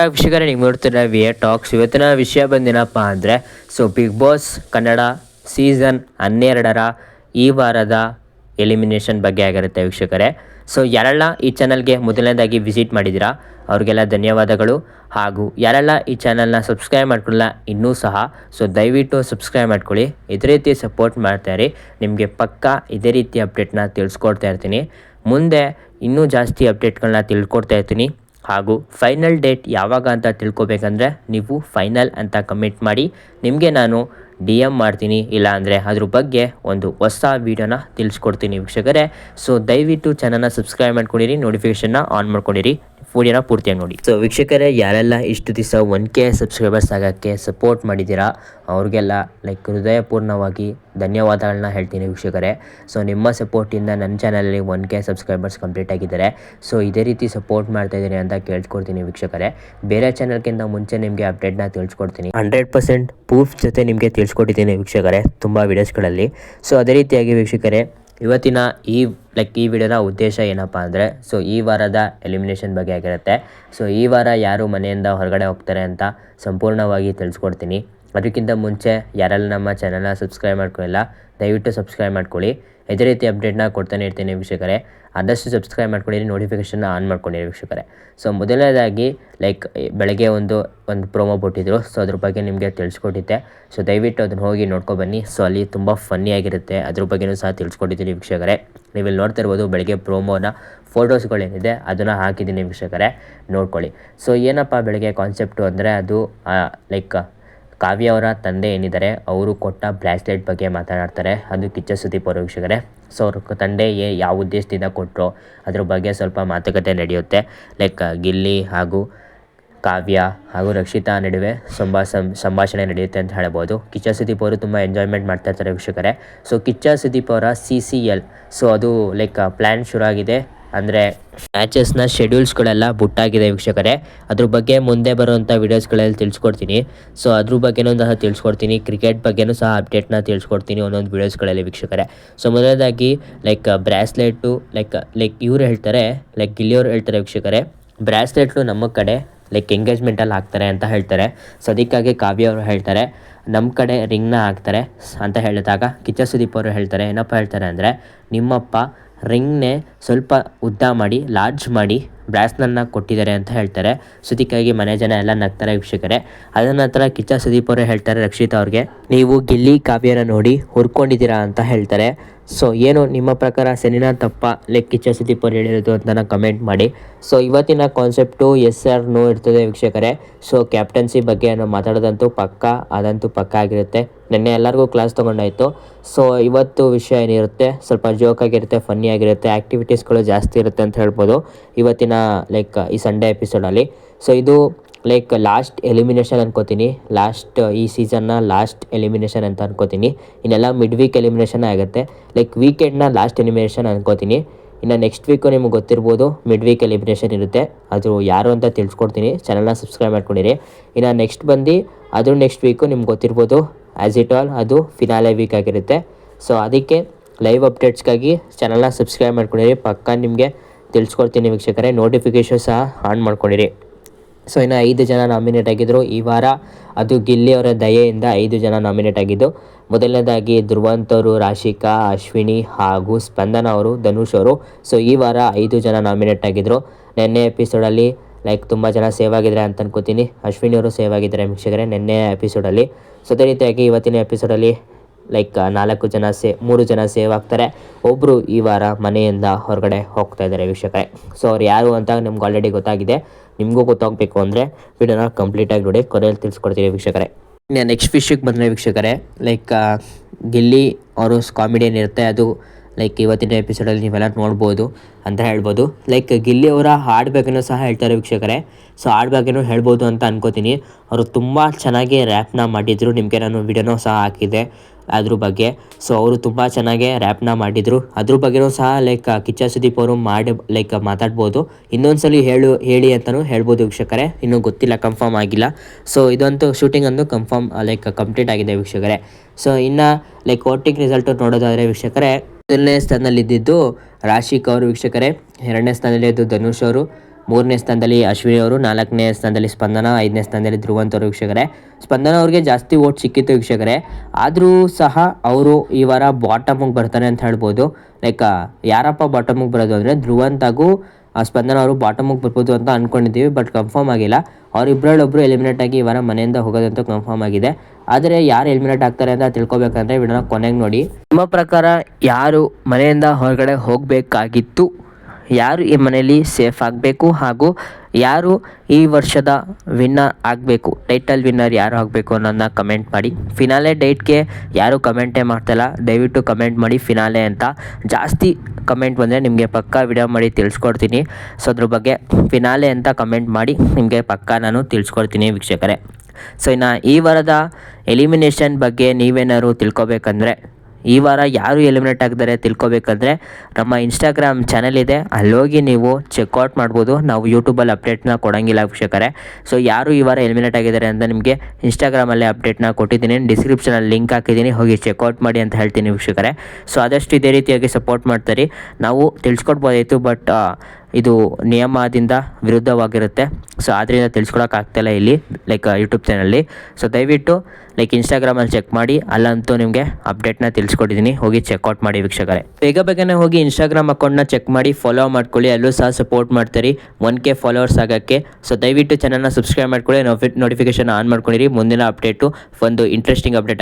ವೀಕ್ಷಕರೇ ನಿಮ್ಗೆ ನೋಡ್ತಿರ V A tax, ಇವತ್ತಿನ ವಿಷಯ ಬಂದೇನಪ್ಪ ಅಂದರೆ, so big boss Kannada season ಹನ್ನೆರಡರ ಈ ವಾರದ ಎಲಿಮಿನೇಷನ್ ಬಗ್ಗೆ ಆಗಿರುತ್ತೆ ವೀಕ್ಷಕರೇ. ಸೊ ಯಾರೆಲ್ಲ ಈ ಚಾನಲ್ಗೆ ಮೊದಲನೇದಾಗಿ ವಿಸಿಟ್ ಮಾಡಿದ್ದೀರಾ, ಅವ್ರಿಗೆಲ್ಲ ಧನ್ಯವಾದಗಳು. ಹಾಗೂ ಯಾರೆಲ್ಲ ಈ ಚಾನಲ್ನ ಸಬ್ಸ್ಕ್ರೈಬ್ ಮಾಡ್ಕೊಳ್ಳಲ್ಲ, ಇನ್ನೂ ಸಹ, ಸೊ ದಯವಿಟ್ಟು ಸಬ್ಸ್ಕ್ರೈಬ್ ಮಾಡ್ಕೊಳ್ಳಿ. ಇದೇ ರೀತಿ ಸಪೋರ್ಟ್ ಮಾಡ್ತಾಯಿರಿ ನಿಮಗೆ ಪಕ್ಕಾ ಇದೇ ರೀತಿ ಅಪ್ಡೇಟ್ನ ತಿಳಿಸ್ಕೊಡ್ತಾ ಇರ್ತೀನಿ. ಮುಂದೆ ಇನ್ನೂ ಜಾಸ್ತಿ ಅಪ್ಡೇಟ್ಗಳನ್ನ ತಿಳ್ಕೊಡ್ತಾ ಇರ್ತೀನಿ. ಹಾಗೂ ಫೈನಲ್ ಡೇಟ್ ಯಾವಾಗ ಅಂತ ತಿಳ್ಕೊಬೇಕಂದ್ರೆ ನೀವು ಫೈನಲ್ ಅಂತ ಕಮೆಂಟ್ ಮಾಡಿ, ನಿಮಗೆ ನಾನು ಡಿ ಎಂ ಮಾಡ್ತೀನಿ. ಇಲ್ಲ ಅಂದರೆ ಅದ್ರ ಬಗ್ಗೆ ಒಂದು ಹೊಸ ವೀಡಿಯೋನ ತಿಳಿಸ್ಕೊಡ್ತೀನಿ ವೀಕ್ಷಕರೇ. ಸೊ ದಯವಿಟ್ಟು ಚಾನಲ್ನ ಸಬ್ಸ್ಕ್ರೈಬ್ ಮಾಡ್ಕೊಂಡಿರಿ ನೋಟಿಫಿಕೇಷನ್ನ ಆನ್ ಮಾಡ್ಕೊಂಡಿರಿ. ವಿಡಿಯೋನ ಪೂರ್ತಿಯಾಗಿ ನೋಡಿ. ಸೊ ವೀಕ್ಷಕರೇ, ಯಾರೆಲ್ಲ ಇಷ್ಟು ದಿವಸ ಒನ್ ಕೆ ಸಬ್ಸ್ಕ್ರೈಬರ್ಸ್ ಆಗೋಕ್ಕೆ ಸಪೋರ್ಟ್ ಮಾಡಿದ್ದೀರಾ, ಅವ್ರಿಗೆಲ್ಲ ಲೈಕ್ ಹೃದಯಪೂರ್ಣವಾಗಿ ಧನ್ಯವಾದಗಳನ್ನ ಹೇಳ್ತೀನಿ ವೀಕ್ಷಕರೇ. ಸೊ ನಿಮ್ಮ ಸಪೋರ್ಟಿಂದ ನನ್ನ ಚಾನಲಲ್ಲಿ ಒನ್ ಕೆ ಸಬ್ಸ್ಕ್ರೈಬರ್ಸ್ ಕಂಪ್ಲೀಟ್ ಆಗಿದ್ದಾರೆ. ಸೊ ಇದೇ ರೀತಿ ಸಪೋರ್ಟ್ ಮಾಡ್ತಾ ಇದ್ದೀನಿ ಅಂತ ಕೇಳ್ಕೊಡ್ತೀನಿ ವೀಕ್ಷಕರೇ. ಬೇರೆ ಚಾನಲ್ಗಿಂತ ಮುಂಚೆ ನಿಮಗೆ ಅಪ್ಡೇಟ್ನ ತಿಳಿಸ್ಕೊಡ್ತೀನಿ. ಹಂಡ್ರೆಡ್ ಪರ್ಸೆಂಟ್ ಪ್ರೂಫ್ ಜೊತೆ ನಿಮಗೆ ತಿಳಿಸ್ಕೊಟ್ಟಿದ್ದೀನಿ ವೀಕ್ಷಕರೇ, ತುಂಬ ವೀಡಿಯೋಸ್ಗಳಲ್ಲಿ ಸೊ ಅದೇ ರೀತಿಯಾಗಿ ವೀಕ್ಷಕರೇ ಇವತ್ತಿನ ಈ ಲೈಕ್ ಈ ವಿಡಿಯೋನ ಉದ್ದೇಶ ಏನಪ್ಪ ಅಂದರೆ ಸೊ ಈ ವಾರದ ಎಲಿಮಿನೇಷನ್ ಬಗ್ಗೆ ಆಗಿರುತ್ತೆ. ಸೊ ಈ ವಾರ ಯಾರು ಮನೆಯಿಂದ ಹೊರಗಡೆ ಹೋಗ್ತಾರೆ ಅಂತ ಸಂಪೂರ್ಣವಾಗಿ ತಿಳಿಸ್ಕೊಡ್ತೀನಿ. ಅದಕ್ಕಿಂತ ಮುಂಚೆ ಯಾರೆಲ್ಲ ನಮ್ಮ ಚಾನಲ್ನ ಸಬ್ಸ್ಕ್ರೈಬ್ ಮಾಡ್ಕೊಳ್ಳಿಲ್ಲ ದಯವಿಟ್ಟು ಸಬ್ಸ್ಕ್ರೈಬ್ ಮಾಡ್ಕೊಳ್ಳಿ. ಇದೇ ರೀತಿ ಅಪ್ಡೇಟ್ನ ಕೊಡ್ತಾನೆ ಇರ್ತೀನಿ ವೀಕ್ಷಕರೇ. ಆದಷ್ಟು ಸಬ್ಸ್ಕ್ರೈಬ್ ಮಾಡ್ಕೊಂಡಿರಿ ನೋಟಿಫಿಕೇಷನ್ನ ಆನ್ ಮಾಡ್ಕೊಂಡಿರಿ ವೀಕ್ಷಕರೇ. ಸೊ ಮೊದಲನೇದಾಗಿ ಲೈಕ್ ಬೆಳಗ್ಗೆ ಒಂದು ಒಂದು ಪ್ರೋಮೋ ಕೊಟ್ಟಿದ್ರು. ಸೊ ಅದ್ರ ಬಗ್ಗೆ ನಿಮಗೆ ತಿಳಿಸ್ಕೊಟ್ಟಿದ್ದೆ. ಸೊ ದಯವಿಟ್ಟು ಅದನ್ನು ಹೋಗಿ ನೋಡ್ಕೊಬನ್ನಿ ಸೊ ಅಲ್ಲಿ ತುಂಬ ಫನ್ನಿ ಆಗಿರುತ್ತೆ. ಅದ್ರ ಬಗ್ಗೆನೂ ಸಹ ತಿಳಿಸ್ಕೊಟ್ಟಿದ್ದೀನಿ ವೀಕ್ಷಕರೇ. ನೀವು ಇಲ್ಲಿ ನೋಡ್ತಾ ಇರ್ಬೋದು ಬೆಳಗ್ಗೆ ಪ್ರೋಮೋನ ಫೋಟೋಸ್ಗಳೇನಿದೆ ಅದನ್ನು ಹಾಕಿದ್ದೀನಿ ವೀಕ್ಷಕರೇ. ನೋಡ್ಕೊಳ್ಳಿ. ಸೊ ಏನಪ್ಪ ಬೆಳಗ್ಗೆ ಕಾನ್ಸೆಪ್ಟು ಅಂದರೆ ಅದು ಲೈಕ್ ಕಾವ್ಯ ಅವರ ತಂದೆ ಏನಿದ್ದಾರೆ, ಅವರು ಕೊಟ್ಟ ಬ್ರಾಸ್ಲೆಟ್ ಬಗ್ಗೆ ಮಾತನಾಡ್ತಾರೆ. ಅದು ಕಿಚ್ಚ ಸುದ್ದಿ ಅವರು ವೀಕ್ಷಕರೇ ಸೊ, ಅವ್ರ ತಂದೆ ಏ ಯಾವ ಉದ್ದೇಶದಿಂದ ಕೊಟ್ಟರು ಅದ್ರ ಬಗ್ಗೆ ಸ್ವಲ್ಪ ಮಾತುಕತೆ ನಡೆಯುತ್ತೆ. ಲೈಕ್ ಗಿಲ್ಲಿ ಹಾಗೂ ಕಾವ್ಯ ಹಾಗೂ ರಕ್ಷಿತಾ ನಡುವೆ ಸಂಭಾಷ ಸಂಭಾಷಣೆ ನಡೆಯುತ್ತೆ ಅಂತ ಹೇಳ್ಬೋದು. ಕಿಚ್ಚ ಸುದೀಪ್ ಅವರು ತುಂಬ ಎಂಜಾಯ್ಮೆಂಟ್ ಮಾಡ್ತಾ ಇರ್ತಾರೆ ವೀಕ್ಷಕರೇ. ಸೊ, ಕಿಚ್ಚ ಸುದೀಪ್ ಅವರ ಸಿ ಸಿ ಎಲ್ ಸೊ, ಅದು ಲೈಕ್ ಪ್ಲ್ಯಾನ್ ಶುರು ಆಗಿದೆ ಅಂದರೆ ಮ್ಯಾಚಸ್ನ ಶೆಡ್ಯೂಲ್ಸ್ಗಳೆಲ್ಲ ಬುಟ್ಟಾಗಿದೆ ವೀಕ್ಷಕರೇ. ಅದ್ರ ಬಗ್ಗೆ ಮುಂದೆ ಬರುವಂಥ ವೀಡಿಯೋಸ್ಗಳಲ್ಲಿ ತಿಳಿಸ್ಕೊಡ್ತೀನಿ. ಸೊ ಅದ್ರ ಬಗ್ಗೆನೂ ಸಹ ತಿಳಿಸ್ಕೊಡ್ತೀನಿ. ಕ್ರಿಕೆಟ್ ಬಗ್ಗೆನೂ ಸಹ ಅಪ್ಡೇಟ್ನ ತಿಳಿಸ್ಕೊಡ್ತೀನಿ ಒಂದೊಂದು ವೀಡಿಯೋಸ್ಗಳಲ್ಲಿ ವೀಕ್ಷಕರೇ. ಸೊ ಮೊದಲನೇದಾಗಿ ಲೈಕ್ ಬ್ರ್ಯಾಸ್ಲೆಟು ಲೈಕ್ ಲೈಕ್ ಇವರು ಹೇಳ್ತಾರೆ ಲೈಕ್ ಗಿಲ್ಲಿಯವರು ಹೇಳ್ತಾರೆ ವೀಕ್ಷಕರೇ. ಬ್ರಾಸ್ಲೆಟ್ಲು ನಮ್ಮ ಕಡೆ ಲೈಕ್ ಎಂಗೇಜ್ಮೆಂಟಲ್ಲಿ ಹಾಕ್ತಾರೆ ಅಂತ ಹೇಳ್ತಾರೆ. ಸೊ ಅದಕ್ಕಾಗಿ ಕಾವ್ಯ ಅವರು ಹೇಳ್ತಾರೆ ನಮ್ಮ ಕಡೆ ರಿಂಗ್ನ ಹಾಕ್ತಾರೆ ಅಂತ ಹೇಳಿದಾಗ ಕಿಚ್ಚ ಸುದೀಪ್ ಅವರು ಹೇಳ್ತಾರೆ, ಏನಪ್ಪ ಹೇಳ್ತಾರೆ ಅಂದರೆ, ನಿಮ್ಮಪ್ಪ ರಿಂಗ್ನೇ ಸ್ವಲ್ಪ ಉದ್ದ ಮಾಡಿ ಲಾರ್ಜ್ ಮಾಡಿ. ಬ್ರಾಸ್ನನ್ನ ಕೊಟ್ಟಿದ್ದಾರೆ ಅಂತ ಹೇಳ್ತಾರೆ. ಸುದೀಕಾಗಿ ಮನೆ ಜನ ಎಲ್ಲ ನಗ್ತಾರೆ ವೀಕ್ಷಕರೇ. ಅದರ ನಂತರ ಕಿಚ್ಚ ಸುದೀಪ್ ಅವರೇ ಹೇಳ್ತಾರೆ ರಕ್ಷಿತಾ ಅವ್ರಿಗೆ, ನೀವು ಗಿಲ್ಲಿ ಕಾವ್ಯನ ನೋಡಿ ಹುರ್ಕೊಂಡಿದ್ದೀರಾ ಅಂತ ಹೇಳ್ತಾರೆ. ಸೊ, ಏನು ನಿಮ್ಮ ಪ್ರಕಾರ ಸೆನಿನ ತಪ್ಪ? ಲೈಕ್ ಕಿಚ್ಚ ಸುದೀಪ್ ಅವ್ರು ಹೇಳಿರೋದು ಅಂತ ಕಮೆಂಟ್ ಮಾಡಿ. ಸೊ, ಇವತ್ತಿನ ಕಾನ್ಸೆಪ್ಟು ಎಸ್ ಆರ್ ನೋ ಇರ್ತದೆ ವೀಕ್ಷಕರೇ. ಸೊ ಕ್ಯಾಪ್ಟನ್ಸಿ ಬಗ್ಗೆ ನಾವು ಮಾತಾಡೋದಂತೂ ಪಕ್ಕ, ಅದಂತೂ ಪಕ್ಕ ಆಗಿರುತ್ತೆ. ನಿನ್ನೆ ಎಲ್ಲರಿಗೂ ಕ್ಲಾಸ್ ತೊಗೊಂಡಾಯಿತು. ಸೊ, ಇವತ್ತು ವಿಷಯ ಏನಿರುತ್ತೆ? ಸ್ವಲ್ಪ ಜೋಕ್ ಆಗಿರುತ್ತೆ ಫನ್ನಿ ಆಗಿರುತ್ತೆ ಆ್ಯಕ್ಟಿವಿಟೀಸ್ಗಳು ಜಾಸ್ತಿ ಇರುತ್ತೆ ಅಂತ ಹೇಳ್ಬೋದು. ಇವತ್ತಿನ ಲೈಕ್ ಈ ಸಂಡೇ ಎಪಿಸೋಡಲ್ಲಿ ಸೊ ಇದು ಲೈಕ್ ಲಾಸ್ಟ್ ಎಲಿಮಿನೇಷನ್ ಅನ್ಕೋತೀನಿ. ಲಾಸ್ಟ್ ಈ ಸೀಸನ್ನ ಲಾಸ್ಟ್ ಎಲಿಮಿನೇಷನ್ ಅಂತ ಅನ್ಕೋತೀನಿ. ಇನ್ನೆಲ್ಲ ಮಿಡ್ ವೀಕ್ ಎಲಿಮಿನೇಷನ್ ಆಗುತ್ತೆ ಲೈಕ್ ವೀಕೆಂಡ್ನ ಲಾಸ್ಟ್ ಎಲಿಮಿನೇಷನ್ ಅನ್ಕೋತೀನಿ. ಇನ್ನು ನೆಕ್ಸ್ಟ್ ವೀಕು ನಿಮ್ಗೆ ಗೊತ್ತಿರ್ಬೋದು ಮಿಡ್ ವೀಕ್ ಎಲಿಮಿನೇಷನ್ ಇರುತ್ತೆ. ಅದು ಯಾರು ಅಂತ ತಿಳಿಸ್ಕೊಡ್ತೀನಿ. ಚಾನಲ್ನ ಸಬ್ಸ್ಕ್ರೈಬ್ ಮಾಡ್ಕೊಂಡಿರಿ. ಇನ್ನು ನೆಕ್ಸ್ಟ್ ಬಂದು, ಅದು ನೆಕ್ಸ್ಟ್ ವೀಕು ನಿಮ್ಗೆ ಗೊತ್ತಿರ್ಬೋದು. ಆ್ಯಸ್ ಇಟ್ ಆಲ್ ಅದು ಫಿನಾಲೆ ವೀಕ್ ಆಗಿರುತ್ತೆ. ಸೊ ಅದಕ್ಕೆ ಲೈವ್ ಅಪ್ಡೇಟ್ಸ್ಗಾಗಿ ಚಾನಲ್ನ ಸಬ್ಸ್ಕ್ರೈಬ್ ಮಾಡ್ಕೊಂಡಿರಿ. ಪಕ್ಕ ನಿಮಗೆ ತಿಳಿಸ್ಕೊಡ್ತೀನಿ ವೀಕ್ಷಕರೇ. ನೋಟಿಫಿಕೇಷನ್ ಸಹ ಆನ್ ಮಾಡ್ಕೊಂಡಿರಿ. ಸೊ ಇನ್ನು ಐದು ಜನ ನಾಮಿನೇಟ್ ಆಗಿದ್ದರು ಈ ವಾರ ಅದು ಗಿಲ್ಲಿ ಅವರ ದಯೆಯಿಂದ ಐದು ಜನ ನಾಮಿನೇಟ್ ಆಗಿದ್ದು, ಮೊದಲನೇದಾಗಿ ಧ್ರುವಂತ್ ಅವರು ರಾಶಿಕಾ, ಅಶ್ವಿನಿ ಹಾಗೂ ಸ್ಪಂದನ ಅವರು, ಧನುಷ್ ಅವರು. ಸೊ ಈ ವಾರ ಐದು ಜನ ನಾಮಿನೇಟ್ ಆಗಿದ್ದರು ನಿನ್ನೆ ಎಪಿಸೋಡಲ್ಲಿ ಲೈಕ್ ತುಂಬ ಜನ ಸೇವ್ ಆಗಿದ್ದಾರೆ ಅಂತ ಅನ್ಕೋತೀನಿ. ಅಶ್ವಿನಿ ಅವರು ಸೇವ್ ಆಗಿದ್ದಾರೆ ವೀಕ್ಷಕರೇ, ನಿನ್ನೆ ಎಪಿಸೋಡಲ್ಲಿ ಸೊ ಅದೇ ರೀತಿಯಾಗಿ ಇವತ್ತಿನ ಎಪಿಸೋಡಲ್ಲಿ ಲೈಕ್ ನಾಲ್ಕು ಜನ ಸೇ, ಮೂರು ಜನ ಸೇವ್ ಆಗ್ತಾರೆ ಒಬ್ಬರು ಈ ವಾರ ಮನೆಯಿಂದ ಹೊರಗಡೆ ಹೋಗ್ತಾ ಇದ್ದಾರೆ ವೀಕ್ಷಕರೇ. ಸೊ ಅವ್ರು ಯಾರು ಅಂತ ನಿಮ್ಗೆ ಆಲ್ರೆಡಿ ಗೊತ್ತಾಗಿದೆ. ನಿಮಗೂ ಗೊತ್ತಾಗಬೇಕು ಅಂದರೆ ವಿಡಿಯೋನ ಕಂಪ್ಲೀಟಾಗಿ ನೋಡಿ, ಕೊನೆಯಲ್ಲಿ ತಿಳಿಸ್ಕೊಡ್ತೀವಿ ವೀಕ್ಷಕರೇ. ಇನ್ನು ನೆಕ್ಸ್ಟ್ ವಿಷಯಕ್ಕೆ ಬಂದರೆ ವೀಕ್ಷಕರೇ ಲೈಕ್ ಗಿಲ್ಲಿ ಅವರು ಕಾಮಿಡಿಯನ್ ಇರುತ್ತೆ ಅದು ಲೈಕ್ ಇವತ್ತಿನ ಎಪಿಸೋಡಲ್ಲಿ ನೀವೆಲ್ಲ ನೋಡ್ಬೋದು ಅಂತ ಹೇಳ್ಬೋದು. ಲೈಕ್ ಗಿಲ್ಲಿ ಅವರ ಹಾಡ್ ಬಗ್ಗೆನೂ ಸಹ ಹೇಳ್ತಾರೆ ವೀಕ್ಷಕರೇ. ಸೊ ಹಾಡ್ ಬಗ್ಗೆನೂ ಹೇಳ್ಬೋದು ಅಂತ ಅನ್ಕೋತೀನಿ. ಅವರು ತುಂಬ ಚೆನ್ನಾಗಿ ರ್ಯಾಪ್ನ ಮಾಡಿದರು. ನಿಮಗೆ ನಾನು ವಿಡಿಯೋನೂ ಸಹ ಹಾಕಿದ್ದೆ. ಅದ್ರ ಬಗ್ಗೆ. ಸೊ ಅವರು ತುಂಬ ಚೆನ್ನಾಗಿ ರ್ಯಾಪ್ನ ಮಾಡಿದರು. ಅದ್ರ ಬಗ್ಗೆನೂ ಸಹ ಲೈಕ್ ಕಿಚ್ಚ ಸುದೀಪ್ ಅವರು ಮಾಡಿ ಲೈಕ್ ಮಾತಾಡ್ಬೋದು. ಇನ್ನೊಂದ್ಸಲಿ ಹೇಳು, ಹೇಳಿ ಅಂತಲೂ ಹೇಳ್ಬೋದು ವೀಕ್ಷಕರೇ. ಇನ್ನೂ ಗೊತ್ತಿಲ್ಲ ಕನ್ಫರ್ಮ್ ಆಗಿಲ್ಲ. ಸೊ ಇದಂತೂ ಶೂಟಿಂಗ್ ಅಂದು ಕನ್ಫರ್ಮ್ ಲೈಕ್ ಕಂಪ್ಲೀಟ್ ಆಗಿದೆ ವೀಕ್ಷಕರೇ. ಸೊ ಇನ್ನು ಲೈಕ್ ವೋಟಿಂಗ್ ರಿಸಲ್ಟ್ ನೋಡೋದಾದರೆ ವೀಕ್ಷಕರೇ ಮೊದಲನೇ ಸ್ಥಾನದಲ್ಲಿದ್ದಿದ್ದು ರಾಶಿಕ್ ಅವರು ವೀಕ್ಷಕರೇ. ಎರಡನೇ ಸ್ಥಾನದಲ್ಲಿದ್ದು ಧನುಷ್ ಅವರು. ಮೂರನೇ ಸ್ಥಾನದಲ್ಲಿ ಅಶ್ವಿನಿ ಅವರು, ನಾಲ್ಕನೇ ಸ್ಥಾನದಲ್ಲಿ ಸ್ಪಂದನ, ಐದನೇ ಸ್ಥಾನದಲ್ಲಿ ಧ್ರುವಂತ ಅವರು ವೀಕ್ಷಕರೇ. ಸ್ಪಂದನ ಅವ್ರಿಗೆ ಜಾಸ್ತಿ ಓಟ್ ಸಿಕ್ಕಿತ್ತು ವೀಕ್ಷಕರೇ. ಆದರೂ ಸಹ ಅವರು ಈ ವಾರ ಬಾಟಮಿಗೆ ಬರ್ತಾರೆ ಅಂತ ಹೇಳ್ಬೋದು. ಲೈಕ್ ಯಾರಪ್ಪ ಬಾಟಮಿಗೆ ಬರೋದು ಅಂದರೆ ಧ್ರುವಂತ ಹಾಗೂ ಸ್ಪಂದನ ಅವರು ಬಾಟಮಿಗೆ ಬರ್ಬೋದು ಅಂತ ಅಂದ್ಕೊಂಡಿದ್ದೀವಿ ಬಟ್ ಕನ್ಫರ್ಮ್ ಆಗಿಲ್ಲ. ಅವರಿಬ್ಬರಲ್ಲೊಬ್ಬರು ಎಲಿಮಿನೇಟ್ ಆಗಿ ಈ ವಾರ ಮನೆಯಿಂದ ಹೋಗೋದಂತ ಕನ್ಫರ್ಮ್ ಆಗಿದೆ. ಆದರೆ ಯಾರು ಎಲಿಮಿನೇಟ್ ಆಗ್ತಾರೆ ಅಂತ ತಿಳ್ಕೊಬೇಕಂದ್ರೆ ವಿಡಿಯೋನ ಕೊನೆಗೆ ನೋಡಿ. ನಿಮ್ಮ ಪ್ರಕಾರ ಯಾರು ಮನೆಯಿಂದ ಹೊರಗಡೆ ಹೋಗಬೇಕಾಗಿತ್ತು? ಯಾರು ಈ ಮನೆಯಲ್ಲಿ ಸೇಫ್ ಆಗಬೇಕು ಹಾಗೂ ಯಾರು ಈ ವರ್ಷದ ವಿನ್ನರ್ ಆಗಬೇಕು ಟೈಟಲ್ ವಿನ್ನರ್ ಯಾರು ಆಗಬೇಕು ಅನ್ನೋದನ್ನ ಕಮೆಂಟ್ ಮಾಡಿ. ಫಿನಾಲೆ ಡೇಟ್ಗೆ ಯಾರು ಕಮೆಂಟೇ ಮಾಡ್ತಾಯಿಲ್ಲ ದಯವಿಟ್ಟು ಕಮೆಂಟ್ ಮಾಡಿ ಫಿನಾಲೆ ಅಂತ. ಜಾಸ್ತಿ ಕಮೆಂಟ್ ಬಂದರೆ ನಿಮಗೆ ಪಕ್ಕಾ ವಿಡಿಯೋ ಮಾಡಿ ತಿಳಿಸ್ಕೊಡ್ತೀನಿ. ಸೊ ಅದ್ರ ಬಗ್ಗೆ ಫಿನಾಲೆ ಅಂತ ಕಮೆಂಟ್ ಮಾಡಿ ನಿಮಗೆ ಪಕ್ಕಾ ನಾನು ತಿಳಿಸ್ಕೊಡ್ತೀನಿ ವೀಕ್ಷಕರೇ. ಸೊ ಇನ್ನು ಈ ವಾರದ ಎಲಿಮಿನೇಷನ್ ಬಗ್ಗೆ ನೀವೇನಾದ್ರು ತಿಳ್ಕೊಬೇಕಂದ್ರೆ ಈ ವಾರ ಯಾರು ಎಲಿಮಿನೇಟ್ ಆಗಿದ್ದಾರೆ ತಿಳ್ಕೊಬೇಕಂದ್ರೆ ನಮ್ಮ ಇನ್ಸ್ಟಾಗ್ರಾಮ್ ಚಾನಲ್ ಇದೆ. ಅಲ್ಲೋಗಿ ನೀವು ಚೆಕ್ಔಟ್ ಮಾಡ್ಬೋದು. ನಾವು ಯೂಟ್ಯೂಬಲ್ಲಿ ಅಪ್ಡೇಟ್ನ ಕೊಡೋಂಗಿಲ್ಲ ವೀಕ್ಷಕರೇ. ಸೊ ಯಾರು ಈ ವಾರ ಎಲಿಮಿನೇಟ್ ಆಗಿದ್ದಾರೆ ಅಂತ ನಿಮಗೆ ಇನ್ಸ್ಟಾಗ್ರಾಮಲ್ಲೇ ಅಪ್ಡೇಟ್ನ ಕೊಟ್ಟಿದ್ದೀನಿ. ಡಿಸ್ಕ್ರಿಪ್ಷನಲ್ಲಿ ಲಿಂಕ್ ಹಾಕಿದ್ದೀನಿ. ಹೋಗಿ ಚೆಕ್ಔಟ್ ಮಾಡಿ ಅಂತ ಹೇಳ್ತೀನಿ ವೀಕ್ಷಕರೇ. ಸೊ ಆದಷ್ಟು ಇದೇ ರೀತಿಯಾಗಿ ಸಪೋರ್ಟ್ ಮಾಡ್ತಾರೆ. ನಾವು ತಿಳಿಸ್ಕೊಡ್ಬೋದಾಯಿತು ಬಟ್ ಇದು ನಿಯಮದಿಂದ ವಿರುದ್ಧವಾಗಿರುತ್ತೆ. ಸೊ ಆದ್ದರಿಂದ ತಿಳಿಸ್ಕೊಳಕ್ಕೆ ಆಗ್ತಾಯಿಲ್ಲ ಇಲ್ಲಿ ಲೈಕ್ ಯೂಟ್ಯೂಬ್ ಚಾನಲ್ಲಿ ಸೊ ದಯವಿಟ್ಟು ಲೈಕ್ ಇನ್ಸ್ಟಾಗ್ರಾಮಲ್ಲಿ ಚೆಕ್ ಮಾಡಿ, ಅಲ್ಲಂತೂ ನಿಮಗೆ ಅಪ್ಡೇಟ್ನ ತಿಳಿಸ್ಕೊಟ್ಟಿದ್ದೀನಿ ಹೋಗಿ ಚೆಕ್ಔಟ್ ಮಾಡಿ ವೀಕ್ಷಕರೇ. ಬೇಗ ಬೇಗನೆ ಹೋಗಿ ಇನ್ಸ್ಟಾಗ್ರಾಮ್ ಅಕೌಂಟ್ನ ಚೆಕ್ ಮಾಡಿ ಫಾಲೋ ಮಾಡ್ಕೊಳ್ಳಿ. ಅಲ್ಲೂ ಸಹ ಸಪೋರ್ಟ್ ಮಾಡ್ತೀರಿ. ಒನ್ ಕೆ ಫಾಲೋವರ್ಸ್ ಆಗೋಕ್ಕೆ. ಸೊ ದಯವಿಟ್ಟು ಚಾನಲ್ನ ಸಬ್ಸ್ಕ್ರೈಬ್ ಮಾಡ್ಕೊಳ್ಳಿ. ನೋಟಿಫಿಕೇಶನ್ ಆನ್ ಮಾಡ್ಕೊಂಡಿರಿ. ಮುಂದಿನ ಅಪ್ಡೇಟು ಒಂದು ಇಂಟ್ರೆಸ್ಟಿಂಗ್ ಅಪ್ಡೇಟ್